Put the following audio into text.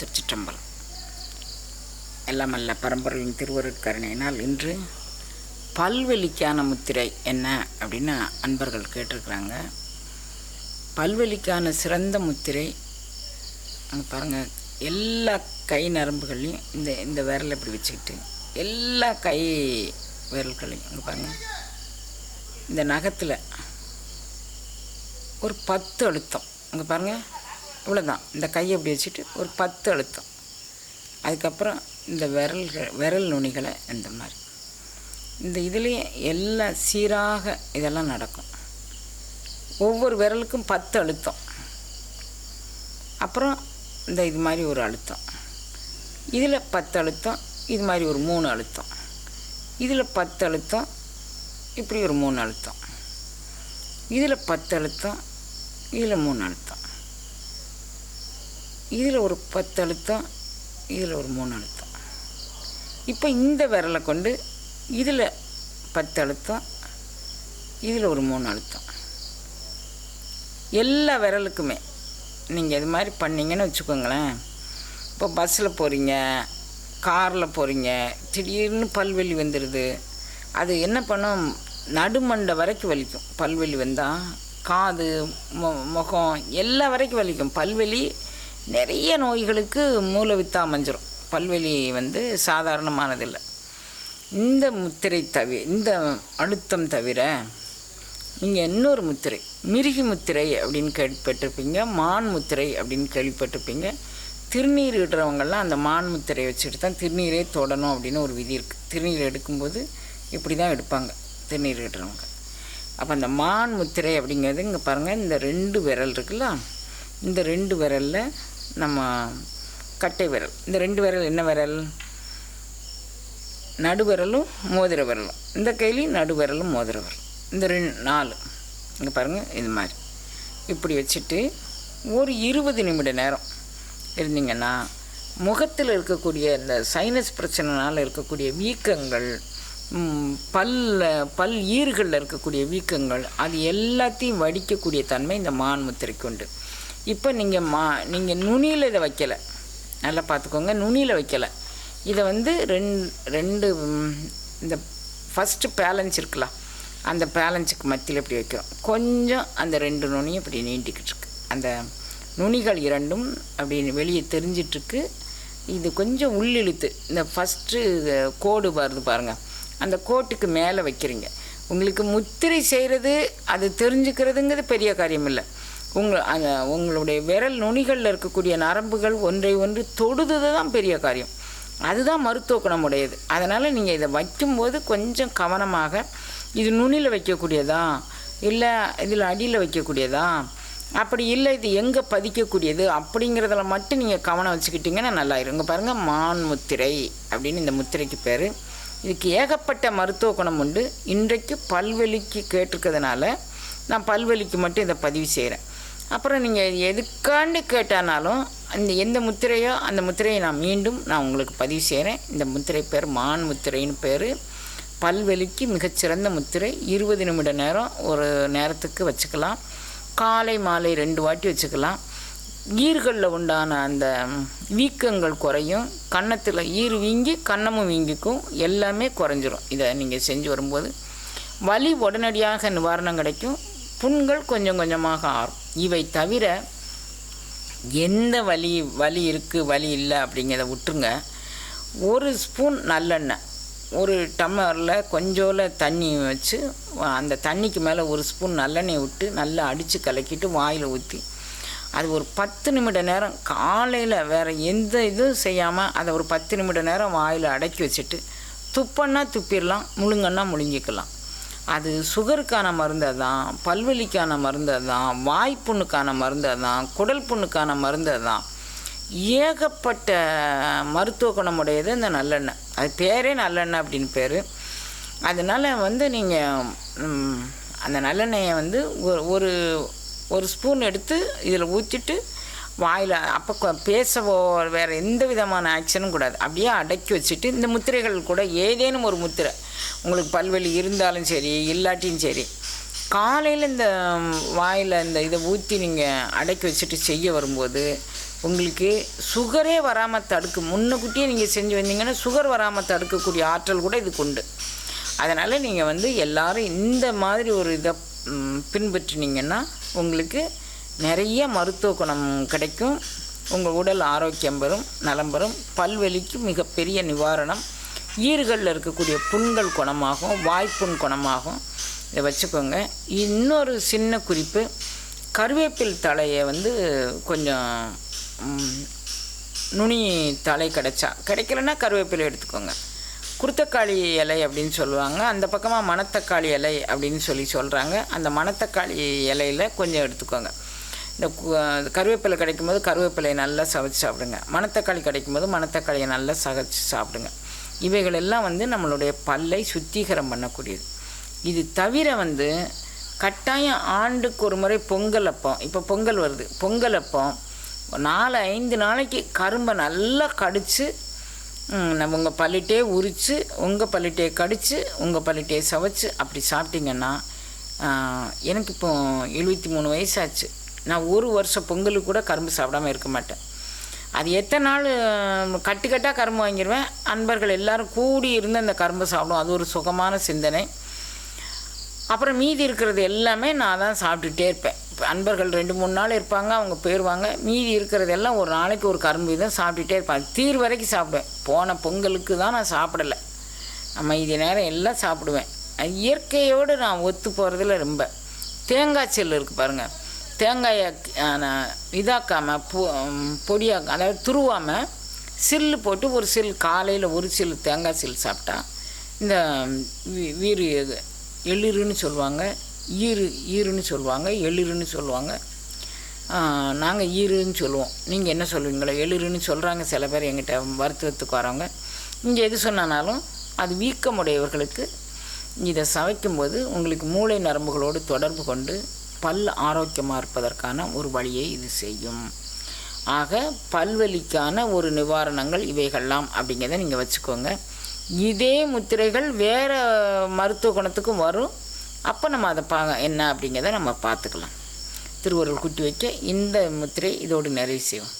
திருச்சிற்றம்பலம். எல்லாம் அல்ல பரம்பரையின் திருவருட்கருணையினால் இன்று பல்வெளிக்கான முத்திரை என்ன அப்படின்னு அன்பர்கள் கேட்டிருக்கிறாங்க. பல்வெளிக்கான சிறந்த முத்திரை அங்கே பாருங்கள் எல்லா கை நரம்புகளையும் இந்த இந்த விரலை இப்படி வச்சுக்கிட்டு எல்லா கை விரல்களையும் இங்கே பாருங்கள் இந்த நகத்தில் ஒரு பத்து அழுத்தம். இங்கே பாருங்கள் இவ்வளோதான் இந்த கையை இப்படி வச்சுட்டு ஒரு பத்து அழுத்தம். அதுக்கப்புறம் இந்த விரல்கள் விரல் நுனிகளை இந்த மாதிரி. இந்த இதுலேயே எல்லாம் சீராக இதெல்லாம் நடக்கும். ஒவ்வொரு விரலுக்கும் பத்து அழுத்தம். அப்புறம் இந்த இது மாதிரி ஒரு அழுத்தம். இதில் பத்து அழுத்தம் இது மாதிரி ஒரு மூணு அழுத்தம். இதில் பத்து அழுத்தம் இப்படி ஒரு மூணு அழுத்தம். இதில் பத்து அழுத்தம் இதில் மூணு அழுத்தம். இதில் ஒரு பத்து அழுத்தம் இதில் ஒரு மூணு அழுத்தம் இப்போ இந்த விரலை கொண்டு இதில் பத்து அழுத்தம் இதில் ஒரு மூணு அழுத்தம் எல்லா விரலுக்குமே நீங்கள் இது மாதிரி பண்ணீங்கன்னு வச்சுக்கோங்களேன். இப்போ பஸ்ஸில் போகிறீங்க காரில் போகிறீங்க திடீர்னு பல்வெளி வந்துடுது. அது என்ன பண்ணும்? நடுமண்டை வரைக்கும் வலிக்கும். பல்வெளி வந்தால் காது மு முகம் எல்லா வரைக்கும் வலிக்கும். பல்வெளி நிறைய நோய்களுக்கு மூலவித்தா அமைஞ்சிரும். பல்வெளி வந்து சாதாரணமானதில்லை. இந்த முத்திரை தவிர இந்த அழுத்தம் தவிர நீங்கள் இன்னொரு முத்திரை மிருகி முத்திரை அப்படின்னு கேள்விப்பட்டிருப்பீங்க மான் முத்திரை அப்படின்னு கேள்விப்பட்டிருப்பீங்க திருநீர் இடுறவங்கெல்லாம் அந்த மான் முத்திரை வச்சுட்டு தான் திருநீரே தொடணும் அப்படின்னு ஒரு விதி இருக்குது திருநீர் எடுக்கும்போது இப்படி தான் எடுப்பாங்க திருநீர் இடுறவங்க. அப்போ அந்த மான் முத்திரை அப்படிங்கிறது இங்கே பாருங்கள் இந்த ரெண்டு விரல் இருக்குல்ல இந்த ரெண்டு விரலில் நம்ம கட்டை விரல். இந்த ரெண்டு விரல் என்ன விரல்? நடுவிரலும் மோதிர விரலும் இந்த கையிலையும் நடுவிரலும் மோதிர விரல் இந்த ரெண்டு நாலு. இங்கே பாருங்கள் இது மாதிரி. இப்படி வச்சுட்டு ஒரு இருபது நிமிட நேரம் இருந்தீங்கன்னா முகத்தில் இருக்கக்கூடிய இந்த சைனஸ் பிரச்சனைனால் இருக்கக்கூடிய வீக்கங்கள் பல்ல பல் ஈறுகளில் இருக்கக்கூடிய வீக்கங்கள் அது எல்லாத்தையும் வடிக்கக்கூடிய தன்மை இந்த மான் முத்திரைக்கு உண்டு. இப்போ நீங்கள் மா நீங்கள் நுனியில் இதை வைக்கலை. நல்லா பார்த்துக்கோங்க நுனியில் வைக்கலை. இதை வந்து ரெண்டு ரெண்டு இந்த ஃபஸ்ட்டு பேலன்ஸ் இருக்கலாம் அந்த பேலன்ஸுக்கு மத்தியில் இப்படி வைக்கிறோம். கொஞ்சம் அந்த ரெண்டு நுனியும் இப்படி நீட்டிக்கிட்டு இருக்கு. அந்த நுனிகள் இரண்டும் அப்படி வெளியே தெரிஞ்சிட்ருக்கு இது கொஞ்சம் உள்ளிழுத்து இந்த ஃபஸ்ட்டு கோடு வருது பாருங்கள் அந்த கோட்டுக்கு மேலே வைக்கிறீங்க. உங்களுக்கு முத்திரை செய்கிறது அது தெரிஞ்சுக்கிறதுங்கிறது பெரிய காரியம் இல்லை உங்கள் அந்த உங்களுடைய விரல் நுனிகளில் இருக்கக்கூடிய நரம்புகள் ஒன்றை ஒன்று தொடுறது தான் பெரிய காரியம். அதுதான் மருத்துவ குணம் உடையது அதனால் நீங்கள் இதை வைக்கும்போது கொஞ்சம் கவனமாக இது நுனியில் வைக்கக்கூடியதா? இல்லை இதில் அடியில் வைக்கக்கூடியதா? அப்படி இல்லை இது எங்கே பதிக்கக்கூடியது? அப்படிங்கிறதுல மட்டும் நீங்கள் கவனம் வச்சுக்கிட்டிங்கன்னா நல்லா இருங்க பாருங்கள் மான் முத்திரை அப்படின்னு இந்த முத்திரைக்கு பேர். இதுக்கு ஏகப்பட்ட மருத்துவ குணம் உண்டு. இன்றைக்கு பல்வெளிக்கு கேட்டிருக்கிறதுனால நான் பல்வெளிக்கு மட்டும் இதை பதிவு செய்கிறேன் அப்புறம் நீங்கள் எதுக்காண்டு கேட்டானாலும் அந்த எந்த முத்திரையோ அந்த முத்திரையை நான் மீண்டும் நான் உங்களுக்கு பதிவு செய்கிறேன் இந்த முத்திரை பேர் மான் முத்திரைன்னு பேர். பல்வெளிக்கு மிகச்சிறந்த முத்திரை. இருபது நிமிட நேரம் ஒரு நேரத்துக்கு வச்சுக்கலாம். காலை மாலை ரெண்டு வாட்டி வச்சுக்கலாம். ஈர்களில் உண்டான அந்த வீக்கங்கள் குறையும். கன்னத்தில் ஈர் வீங்கி கன்னமும் வீங்கிக்கும். எல்லாமே குறைஞ்சிரும். இதை நீங்கள் செஞ்சு வரும்போது வலி உடனடியாக நிவாரணம் கிடைக்கும். புண்கள் கொஞ்சம் கொஞ்சமாக ஆறும். இவை தவிர எந்த வலி வலி இருக்குது வலி இல்லை அப்படிங்கிறத விட்டுருங்க. ஒரு ஸ்பூன் நல்லெண்ணெய் ஒரு டம்ளரில் கொஞ்சோல தண்ணி வச்சு அந்த தண்ணிக்கு மேலே ஒரு ஸ்பூன் நல்லெண்ணெய் விட்டு நல்லா அடித்து கலக்கிட்டு வாயில் ஊற்றி அது ஒரு பத்து நிமிட நேரம் காலையில் வேறு எந்த இதுவும் செய்யாமல் அதை ஒரு பத்து நிமிட நேரம் வாயில் அடக்கி வச்சுட்டு துப்பன்னா துப்பிடலாம் முழுங்கன்னா முழுங்கிக்கலாம். அது சுகருக்கான மருந்து தான் பல்வலிக்கான மருந்து தான் வாய்ப்புண்ணுக்கான மருந்து தான் குடல் புண்ணுக்கான மருந்து தான் ஏகப்பட்ட மருத்துவ குணமுடையது இந்த நல்லெண்ணெய். அது பேரே நல்லெண்ணெய் அப்படின்னு பேர். அதனால் வந்து நீங்கள் அந்த நல்லெண்ணெயை வந்து ஒரு ஒரு ஒரு ஸ்பூன் எடுத்து இதில் ஊற்றிட்டு வாயில் அப்போ பேசவோ வேறு எந்த விதமான ஆக்ஷனும் கூடாது. அப்படியே அடக்கி வச்சுட்டு இந்த முத்திரைகள் கூட ஏதேனும் ஒரு முத்திரை. உங்களுக்கு பல்வெளி இருந்தாலும் சரி இல்லாட்டியும் சரி காலையில் இந்த வாயில் இந்த இதை ஊற்றி நீங்கள் அடக்கி வச்சுட்டு செய்ய வரும்போது உங்களுக்கு சுகரே வராமல் தடுக்கும். முன்னக்கூட்டியே நீங்கள் செஞ்சு வந்தீங்கன்னா சுகர் வராமல் தடுக்கக்கூடிய ஆற்றல் கூட இதுக்கு உண்டு. அதனால் நீங்கள் வந்து எல்லோரும் இந்த மாதிரி ஒரு இதை பின்பற்றினீங்கன்னா உங்களுக்கு நிறைய மருத்துவ குணம் கிடைக்கும். உங்கள் உடல் ஆரோக்கியம் பெறும் நலம் பெறும். பல்வலிக்கு மிகப்பெரிய நிவாரணம். ஈறுகளில் இருக்கக்கூடிய புண்கள் குணமாகும் வாய்ப்புண் குணமாகும். இதை வச்சுக்கோங்க. இன்னொரு சின்ன குறிப்பு கருவேப்பில் தலையை வந்து கொஞ்சம் நுனி தலை கிடைச்சா கிடைக்கலன்னா கருவேப்பிலை எடுத்துக்கோங்க. குருத்தக்காளி இலை அப்படின்னு சொல்லுவாங்க. அந்த பக்கமாக மணத்தக்காளி இலை அப்படின்னு சொல்லி சொல்கிறாங்க அந்த மணத்தக்காளி இலையில் கொஞ்சம் எடுத்துக்கோங்க. இந்த கருவேப்பிலை கிடைக்கும் போது கருவேப்பிலையை நல்லா சவைச்சு சாப்பிடுங்க. மணத்தக்காளி கிடைக்கும் போது மணத்தக்காளியை நல்லா சகைச்சு சாப்பிடுங்க. இவைகள் எல்லாம் வந்து நம்மளுடைய பல்லை சுத்திகரம் பண்ணக்கூடியது. இது தவிர வந்து கட்டாயம் ஆண்டுக்கு ஒரு முறை பொங்கல் அப்போ இப்போ பொங்கல் வருது. பொங்கல் அப்போ நாலு ஐந்து நாளைக்கு கரும்பை நல்லா கடித்து நம்ம உங்கள் பல்லிட்டே உரித்து உங்கள் பல்லிட்டே கடித்து உங்கள் பல்லிட்டே சவைச்சு அப்படி சாப்பிட்டீங்கன்னா எனக்கு இப்போ எழுபத்தி மூணு வயசாச்சு. நான் ஒரு வருஷம் பொங்கலுக்கு கூட கரும்பு சாப்பிடாம இருக்க மாட்டேன். அது எத்தனை நாள் கட்டுக்கட்டாக கரும்பு வாங்கிடுவேன் அன்பர்கள் எல்லாரும் கூடி இருந்து அந்த கரும்பு சாப்பிடுவோம். அது ஒரு சுகமான சிந்தனை. அப்புறம் மீதி இருக்கிறது எல்லாமே நான் தான் சாப்பிட்டுட்டே இருப்பேன். இப்போ அன்பர்கள் ரெண்டு மூணு நாள் இருப்பாங்க அவங்க போயிடுவாங்க மீதி இருக்கிறது எல்லாம் ஒரு நாளைக்கு ஒரு கரும்பு தான் சாப்பிட்டுட்டே இருப்பேன். தீர் வரைக்கும் சாப்பிடுவேன். போன பொங்கலுக்கு தான் நான் சாப்பிடலை. நம்ம இது நேரம் எல்லாம் சாப்பிடுவேன். இயற்கையோடு நான் ஒத்து போகிறதுல ரொம்ப. தேங்காய் செல் இருக்குது பாருங்கள் தேங்காயை இதாக்காமல் பொ பொடியாக்க அதாவது துருவாமல் சில்லு போட்டு ஒரு சில் காலையில் ஒரு சில் தேங்காய் சில் சாப்பிட்டா இந்த வீ- வீறு எளிருன்னு சொல்லுவாங்க. ஈரு ஈருன்னு சொல்லுவாங்க எளிருன்னு சொல்லுவாங்க. நாங்கள் ஈருன்னு சொல்லுவோம். நீங்கள் என்ன சொல்லுவீங்களோ எளிருன்னு சொல்கிறாங்க சில பேர் எங்கிட்ட மருத்துவத்துக்கு வரவங்க. இங்கே எது சொன்னாலும் அது வீக்கமுடையவர்களுக்கு இதை சமைக்கும்போது உங்களுக்கு மூளை நரம்புகளோடு தொடர்பு கொண்டு பல் ஆரோக்கியமாக இருப்பதற்கான ஒரு வழியை இது செய்யும். ஆக பல்வலிக்கான ஒரு நிவாரணங்கள் இவைகள்லாம் அப்படிங்கிறத நீங்கள் வச்சுக்கோங்க. இதே முத்திரைகள் வேறு மருத்துவ குணத்துக்கும் வரும். அப்போ நம்ம அதை பா என்ன அப்படிங்கிறத நம்ம பார்த்துக்கலாம். திருவருள் குட்டி வைக்க இந்த முத்திரை இதோடு நிறைவு செய்வோம்.